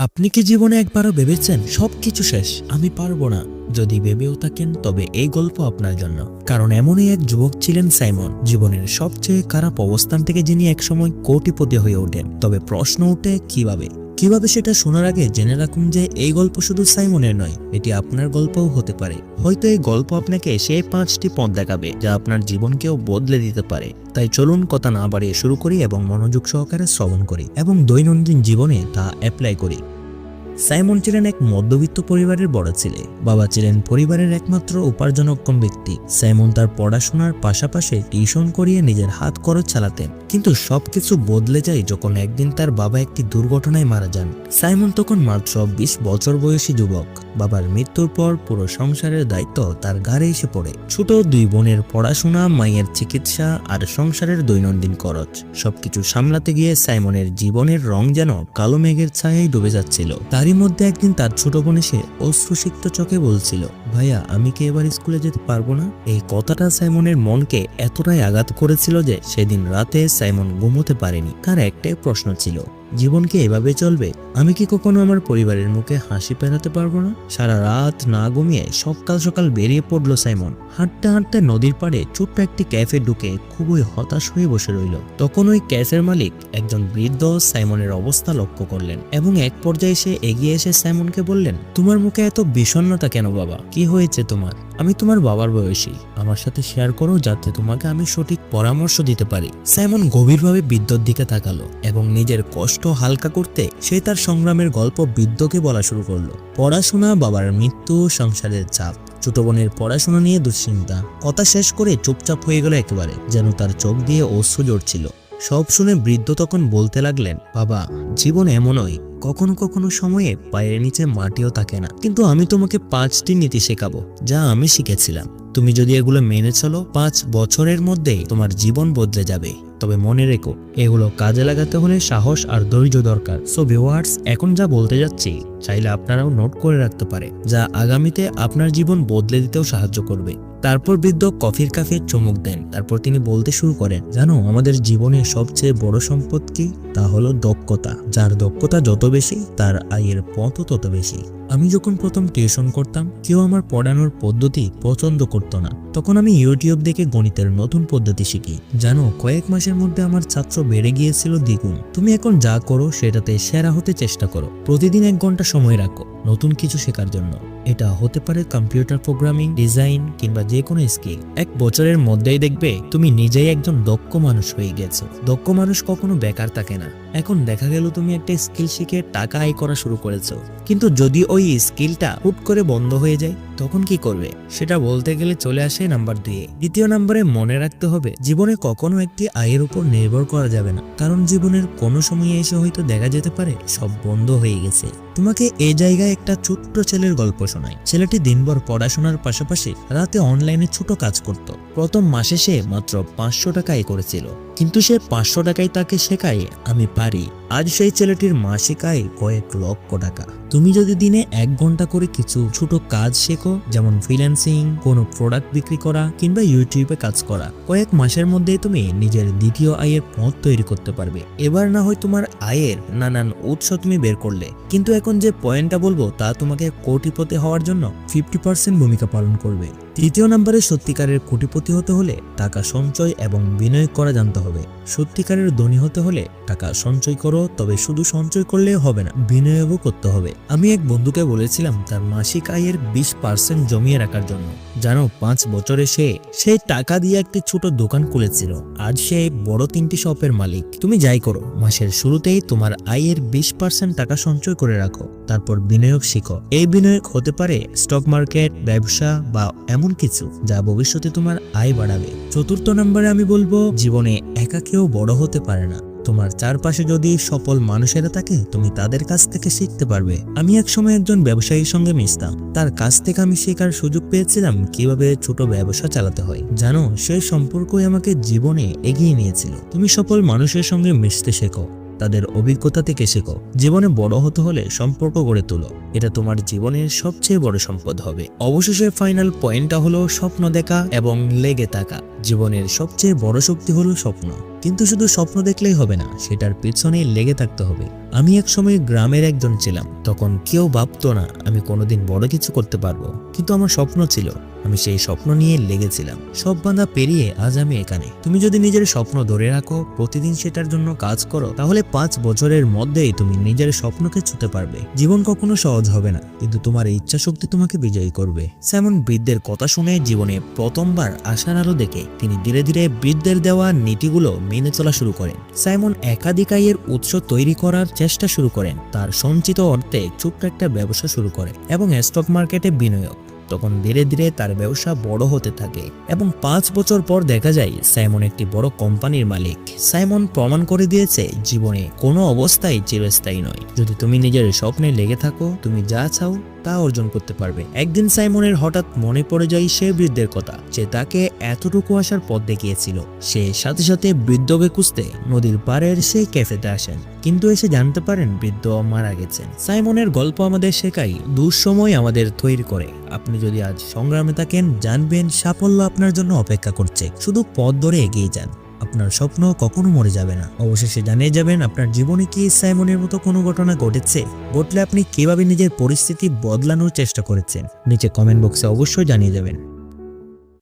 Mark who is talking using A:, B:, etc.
A: আপনি কি জীবনে একবারও ভেবেছেন সব কিছু শেষ? আমি পারব না। যদি ভেবেও থাকেন, তবে এই গল্প আপনার জন্য। কারণ এমনই এক যুবক ছিলেন সাইমন, জীবনের সবচেয়ে খারাপ অবস্থান থেকে যিনি একসময় কোটিপতি হয়ে ওঠেন। তবে প্রশ্ন ওঠে কীভাবে? কীভাবে সেটা শোনার আগে জেনে রাখুন যে এই গল্প শুধু সাইমনের নয়, এটি আপনার গল্পও হতে পারে। হয়তো এই গল্প আপনাকে সেই পাঁচটি পথ দেখাবে যা আপনার জীবনকেও বদলে দিতে পারে। তাই চলুন কথা না বাড়িয়ে শুরু করি এবং মনোযোগ সহকারে শ্রবণ করি এবং দৈনন্দিন জীবনে তা অ্যাপ্লাই করি। সাইমন ছিলেন এক মধ্যবিত্ত পরিবারের বড় ছেলে। বাবা ছিলেন পরিবারের একমাত্র উপার্জনক্ষম ব্যক্তি। সাইমন তার পড়াশোনার পাশাপাশি টিউশন করিয়ে নিজের হাত খরচ চালাতেন। কিন্তু সবকিছু বদলে যায় যখন একদিন তার বাবা একটি দুর্ঘটনায় মারা যান। সাইমন তখন মাত্র বিশ বছর বয়সী যুবক। বাবার মৃত্যুর পর পুরো সংসারের দায়িত্ব তার ঘাড়ে এসে পড়ে। ছোট দুই বোনের পড়াশোনা, মায়ের চিকিৎসা আর সংসারের দৈনন্দিন খরচ। সবকিছু সামলাতে গিয়ে সাইমনের জীবনের রং যেন কালো মেঘের ছায়ায় ডুবে যাচ্ছিল। তারই মধ্যে একদিন তার ছোট বোন এসে অশ্রুসিক্ত চোখে বলছিল, ভাইয়া, আমি কি এবার স্কুলে যেতে পারব না? এই কথাটা সাইমনের মনকে এতটাই আঘাত করেছিল যে সেদিন রাতে সাইমন ঘুমোতে পারেনি। তার একটাই প্রশ্ন ছিল জীবন কি এভাবে চলবে? আমি কি কখনো আমার পরিবারের মুখে হাসি পেরাতে পারব না? সারা রাত না ঘুমিয়ে সকাল সকাল বেরিয়ে পড়ল সাইমন। হাঁটতে হাঁটতে নদীর পাড়ে ছোট্ট একটি ক্যাফে ঢুকে খুবই হতাশ হয়ে বসে রইল। তখন ওই ক্যাফের মালিক একজন বৃদ্ধ সাইমনের অবস্থা লক্ষ্য করলেন এবং এক পর্যায়ে সে এগিয়ে এসে সাইমনকে বললেন, তোমার মুখে এত বিষণ্ণতা কেন বাবা? কি হয়েছে তোমার? আমি তোমার বাবার বয়সী। আমার সাথে শেয়ার করো যাতে তোমাকে আমি সঠিক পরামর্শ দিতে পারি। সাইমন গভীরভাবে বৃদ্ধর দিকে তাকালো এবং নিজের কষ্ট হালকা করতে সে তার সংগ্রামের গল্প বৃদ্ধকে বলা শুরু করল। পড়াশোনা, বাবার মৃত্যু, সংসারের চাপ। ছোট বোনের পড়াশোনা নিয়ে দুশ্চিন্তা। কথা শেষ করে চুপচাপ হয়ে গেল একেবারে, যেন তার চোখ দিয়ে অশ্রু জড়ছিল সব শুনে বৃদ্ধ তখন বলতে লাগলেন, বাবা, জীবন এমনই। কখনো কখনো সময়ে পায়ের নিচে মাটিও থাকে না। কিন্তু আমি তোমাকে পাঁচটি নীতি শেখাবো, যা আমি শিখেছিলাম। তুমি যদি এগুলো মেনে চলো, পাঁচ বছরের মধ্যেই তোমার জীবন বদলে যাবে। তবে মনে রেখো, এগুলো কাজে লাগাতে হলে সাহস আর ধৈর্য দরকার। সো ভিওয়ার্স এখন যা বলতে যাচ্ছি, চাইলে আপনারাও নোট করে রাখতে পারে, যা আগামীতে আপনার জীবন বদলে দিতেও সাহায্য করবে। তারপর বৃদ্ধ কফির কাফে চমক দেন। তারপর তিনি বলতে শুরু করেন, জানো, আমাদের জীবনের সবচেয়ে বড় সম্পদ কি? তা হলো দক্ষতা। যার দক্ষতা যত বেশি, তার আয়ের পথও তত বেশি। আমি যখন প্রথম টিউশন করতাম, কেউ আমার পড়ানোর পদ্ধতি পছন্দ করতো না। তখন আমি ইউটিউব দেখে গণিতের নতুন পদ্ধতি শিখি। জানো, কয়েক মাসের মধ্যে আমার ছাত্র বেড়ে গিয়েছিল দ্বিগুণ। তুমি এখন যা করো, সেটাতে সেরা হতে চেষ্টা করো। প্রতিদিন এক ঘণ্টা সময় রাখো। নতুন কিছু শেখার জন্য। এটা হতে পারে কম্পিউটার প্রোগ্রামিং, ডিজাইন, কিংবা যে কোনো স্কিল। এক বছরের মধ্যেই দেখবে তুমি নিজেই একজন দক্ষ মানুষ হয়ে গেছো। দক্ষ মানুষ কখনো বেকার থাকে না। এখন দেখা গেল তুমি একটা স্কিল শিখে টাকা আয় করা শুরু করেছ। কিন্তু যদি ওই স্কিলটা হুট করে বন্ধ হয়ে যায়, তখন কি করবে? সেটা বলতে গেলে চলে আসে নাম্বার দুয়ে দ্বিতীয় নাম্বারে মনে রাখতে হবে, জীবনে কখনো একটি আয়ের উপর নির্ভর করা যাবে না। কারণ জীবনের কোনো সময়ে এসে হয়তো দেখা যেতে পারে সব বন্ধ হয়ে গেছে। তোমাকে এই জায়গায় একটা ছোট্ট ছেলের গল্প শোনাই। ছেলেটি দিনভর পড়াশোনার পাশাপাশি রাতে অনলাইনে ছোট কাজ করত। প্রথম মাসে সে মাত্র পাঁচশো টাকা এ করেছিল। কিন্তু সে পাঁচশো টাকায় তাকে শেখায়, আমি পারি। আজ সেই ছেলেটির মাসিক আয় কয়েক লক্ষ টাকা। তুমি যদি দিনে এক ঘণ্টা করে কিছু ছোট কাজ শেখো, যেমন ফ্রিল্যান্সিং কোনো প্রোডাক্ট বিক্রি করা, কিংবা ইউটিউবে কাজ করা, কয়েক মাসের মধ্যেই তুমি নিজের দ্বিতীয় আয়ের পথ তৈরি করতে পারবে। এবার না হয় তোমার আয়ের নানান উৎস তুমি বের করলে। কিন্তু এখন যে পয়েন্টটা বলব, তা তোমাকে কোটিপতি হওয়ার জন্য ফিফটি পার্সেন্ট ভূমিকা পালন করবে। তৃতীয় নম্বরে সত্যিকারের কোটিপতি হতে হলে টাকা সঞ্চয় এবং বিনিয়োগ করা জানতে হবে। সত্যিকারের ধনী হতে হলে টাকা সঞ্চয় করো, তবে শুধু সঞ্চয় করলে হবে না, বিনিয়োগও করতে হবে। আমি এক বন্ধুকে বলেছিলাম, তার মাসিক আয়ের বিশ পার্সেন্ট জমিয়ে রাখার জন্য। জানো, পাঁচ বছরে সে সেই টাকা দিয়ে একটি ছোট দোকান খুলেছিল। আজ সে বড় তিনটি শপের মালিক। তুমি যাই করো, মাসের শুরুতেই তোমার আয়ের বিশ পার্সেন্ট টাকা সঞ্চয় করে রাখো। তারপর বিনিয়োগ শিখো। এই বিনিয়োগ হতে পারে স্টক মার্কেট ব্যবসা বা এমন কিছু যা ভবিষ্যতে তোমার আয় বাড়াবে। চতুর্থ নম্বরে আমি বলব, জীবনে একা কেউ বড় হতে পারে না। তোমার চারপাশে যদি সফল মানুষেরা থাকে, তুমি তাদের কাছ থেকে শিখতে পারবে। আমি এক সময় একজন ব্যবসায়ীর সঙ্গে মিশতাম। তার কাছ থেকে আমি শেখার সুযোগ পেয়েছিলাম কীভাবে ছোট ব্যবসা চালাতে হয়। জানো সেই সম্পর্কই আমাকে জীবনে এগিয়ে নিয়েছিল। তুমি সফল মানুষের সঙ্গে মিশতে শেখো। তাদের অভিজ্ঞতা থেকে শেখো। জীবনে বড় হতে হলে সম্পর্ক গড়ে তোলো। এটা তোমার জীবনের সবচেয়ে বড় সম্পদ হবে। অবশেষে ফাইনাল পয়েন্টটা হলো স্বপ্ন দেখা এবং লেগে থাকা। জীবনের সবচেয়ে বড় শক্তি হলো স্বপ্ন। কিন্তু শুধু স্বপ্ন দেখলেই হবে না, সেটার পেছনে লেগে থাকতে হবে। আমি এক সময় গ্রামের একজন ছিলাম। তখন কেউ ভাবতো না, আমি কোনোদিন বড় কিছু করতে পারব। কিন্তু আমার স্বপ্ন ছিল আমি সেই স্বপ্ন নিয়ে লেগেছিলাম। সব বাঁধা পেরিয়ে আজ আমি এখানে। তুমি যদি নিজের স্বপ্ন ধরে রাখো, প্রতিদিন সেটার জন্য কাজ করো, তাহলে পাঁচ বছরের মধ্যেই তুমি নিজের স্বপ্নকে ছুতে পারবে। জীবন কখনো সহজ হবে না, কিন্তু তোমার ইচ্ছা শক্তি তোমাকে বিজয়ী করবে। স্যামন বৃদ্ধের কথা শুনে জীবনে প্রথমবার আশার আলো দেখে তিনি ধীরে ধীরে বৃদ্ধের দেওয়া নীতিগুলো মেনে চলা শুরু করেন। সাইমন একাধিক আয়ের উৎস তৈরি করার চেষ্টা শুরু করেন। তার সঞ্চিত অর্থে ছোট্ট একটা ব্যবসা শুরু করে এবং স্টক মার্কেটে বিনিয়োগ। তখন ধীরে ধীরে তার ব্যবসা বড় হতে থাকে এবং পাঁচ বছর পর দেখা যায় সাইমন একটি বড় কোম্পানির মালিক। সাইমন প্রমাণ করে দিয়েছে, জীবনে কোনো অবস্থায় চিরস্থায়ী নয়। যদি তুমি নিজের স্বপ্নে লেগে থাকো, তুমি যা চাও তা অর্জন করতে পারবে। একদিন সাইমনের হঠাৎ মনে পড়ে যায় সে বৃদ্ধের কথা। যে তাকে এতটুকু আসার পথ দেখিয়েছিল। সে সাথে সাথে বৃদ্ধকে খুঁজতে নদীর পাড়ের সেই ক্যাফেতে আসেন। কিন্তু এসে জানতে পারেন বৃদ্ধ মারা গেছেন। সাইমনের গল্প আমাদের শেখাই দুঃসময় আমাদের তৈরি করে। আপনি যদি আজ সংগ্রামে থাকেন, জানবেন সাফল্য আপনার জন্য অপেক্ষা করছে। শুধু পথ ধরে এগিয়ে যান। আপনার স্বপ্ন কখনো মরে যাবে না। অবশেষে জানিয়ে যাবেন, আপনার জীবনে কি সাইমনের মতো কোনো ঘটনা ঘটেছে? ঘটলে আপনি কীভাবে নিজের পরিস্থিতি বদলানোর চেষ্টা করেছেন? নিচে কমেন্ট বক্সে অবশ্যই জানিয়ে যাবেন।